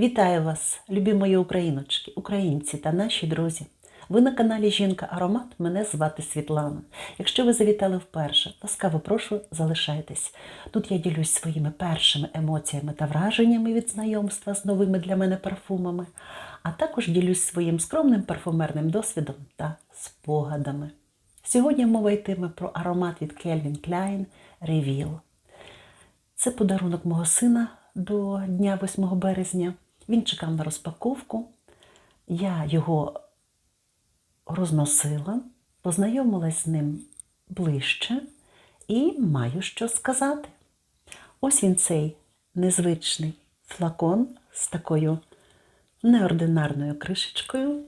Вітаю вас, любі мої україночки, українці та наші друзі. Ви на каналі Жінка Аромат. Мене звати Світлана. Якщо ви завітали вперше, ласкаво прошу, залишайтесь. Тут я ділюсь своїми першими емоціями та враженнями від знайомства з новими для мене парфумами, а також ділюсь своїм скромним парфумерним досвідом та спогадами. Сьогодні мова йтиме про аромат від Calvin Klein Reveal. Це подарунок мого сина до дня 8 березня. Він чекав на розпаковку. Я його розносила, познайомилась з ним ближче і маю що сказати. Ось він цей незвичний флакон з такою неординарною кришечкою.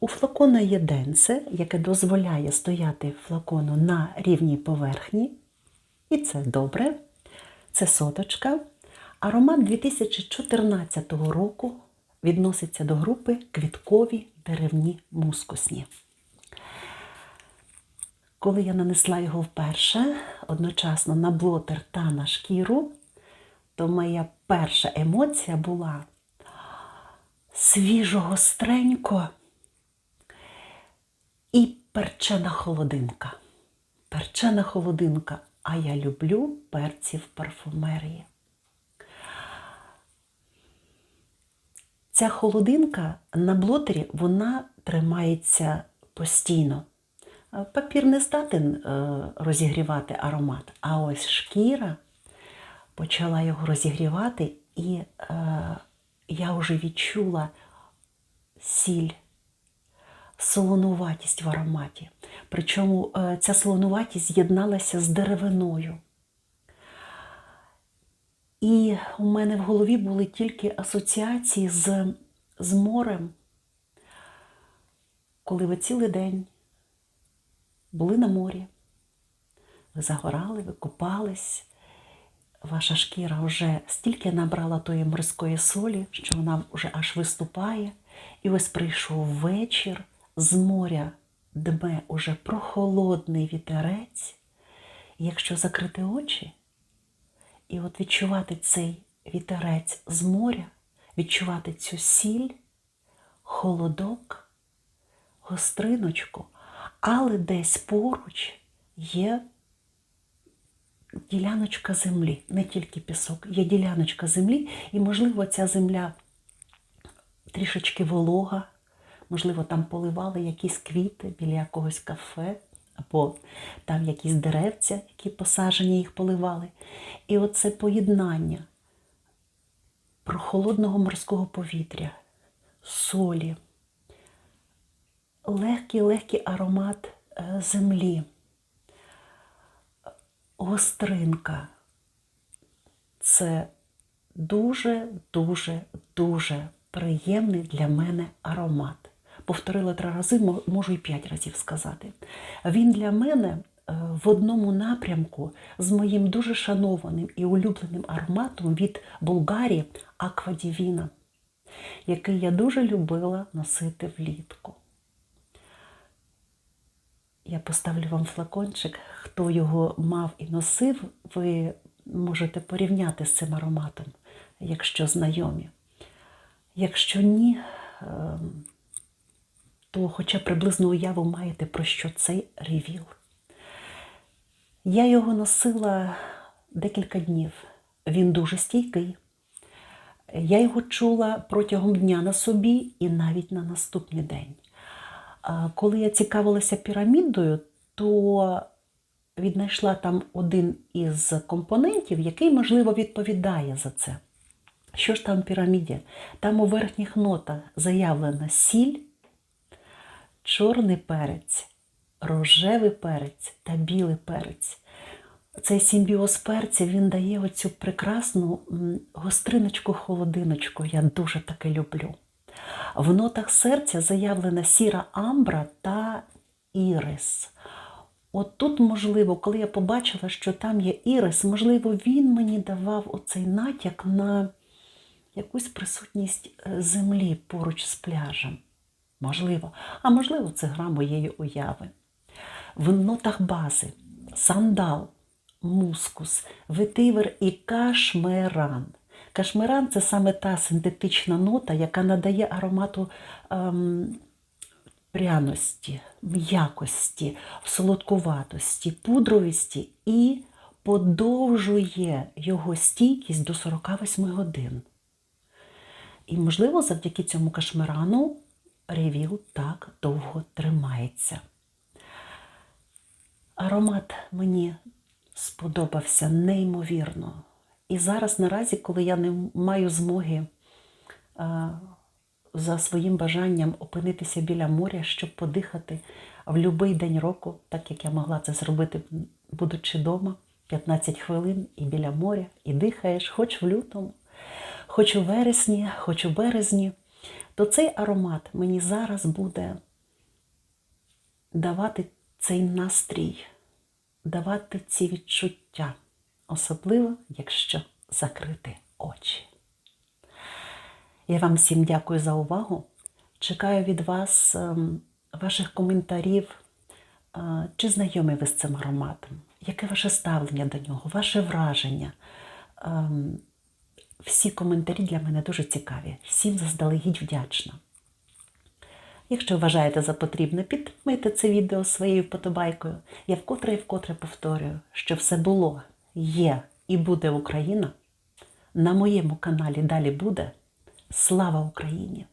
У флакона є денце, яке дозволяє стояти флакону на рівній поверхні. І це добре. Це соточка. Аромат 2014 року відноситься до групи квіткові деревні мускусні. Коли я нанесла його вперше, одночасно на блотер та на шкіру, то моя перша емоція була свіжо-гостренько і перчена холодинка. Перчена холодинка, а я люблю перці в парфумерії. Ця холодинка на блотері вона тримається постійно. Папір не здатен е, розігрівати аромат, а ось шкіра почала його розігрівати, і е, я вже відчула сіль, солонуватість в ароматі. Причому е, ця солонуватість з'єдналася з деревиною. І у мене в голові були тільки асоціації з, з морем, коли ви цілий день були на морі, ви загорали, ви купались, ваша шкіра вже стільки набрала тої морської солі, що вона вже аж виступає. І ось прийшов вечір з моря дме уже прохолодний вітерець. І якщо закрити очі, і от відчувати цей вітерець з моря, відчувати цю сіль, холодок, гостриночку, але десь поруч є діляночка землі, не тільки пісок, є діляночка землі, і, можливо, ця земля трішечки волога, можливо, там поливали якісь квіти біля якогось кафе або там якісь деревця, які посаджені, їх поливали. І оце поєднання прохолодного морського повітря, солі, легкий-легкий аромат е, землі, гостринка. Це дуже-дуже, дуже приємний для мене аромат повторила три рази, можу і п'ять разів сказати. Він для мене е, в одному напрямку з моїм дуже шанованим і улюбленим ароматом від Булгарії Аквадівіна, який я дуже любила носити влітку. Я поставлю вам флакончик, хто його мав і носив, ви можете порівняти з цим ароматом, якщо знайомі. Якщо ні, ем, то хоча приблизно уяву маєте, про що цей ревіл. Я його носила декілька днів. Він дуже стійкий. Я його чула протягом дня на собі і навіть на наступний день. Коли я цікавилася пірамідою, то віднайшла там один із компонентів, який, можливо, відповідає за це. Що ж там в піраміді? Там у верхніх нотах заявлена сіль, чорний перець, рожевий перець та білий перець. Цей симбіоз перця він дає оцю прекрасну гостриночку-холодиночку. Я дуже таке люблю. В нотах серця заявлена сіра амбра та ірис. От тут, можливо, коли я побачила, що там є ірис, можливо, він мені давав оцей натяк на якусь присутність е, землі поруч з пляжем. Можливо, а можливо, це гра моєї уяви. В нотах бази сандал, мускус, ветивер і кашмеран. Кашмиран це саме та синтетична нота, яка надає аромату ем, пряності, м'якості, солодкуватості, пудровості і подовжує його стійкість до 48 годин. І, можливо, завдяки цьому кашмирану ревіл так довго тримається. Аромат мені сподобався неймовірно. І зараз, наразі, коли я не маю змоги а, за своїм бажанням опинитися біля моря, щоб подихати в будь-який день року, так як я могла це зробити, будучи вдома, 15 хвилин і біля моря, і дихаєш, хоч в лютому, хоч у вересні, хоч у березні, то цей аромат мені зараз буде давати цей настрій, давати ці відчуття, особливо, якщо закрити очі. Я вам всім дякую за увагу. Чекаю від вас ем, ваших коментарів, е, чи знайомі ви з цим ароматом, яке ваше ставлення до нього, ваше враження. Всі коментарі для мене дуже цікаві. Всім заздалегідь вдячна. Якщо вважаєте за потрібне, підтримайте це відео своєю вподобайкою. Я вкотре і вкотре повторюю, що все було, є і буде Україна. На моєму каналі далі буде. Слава Україні!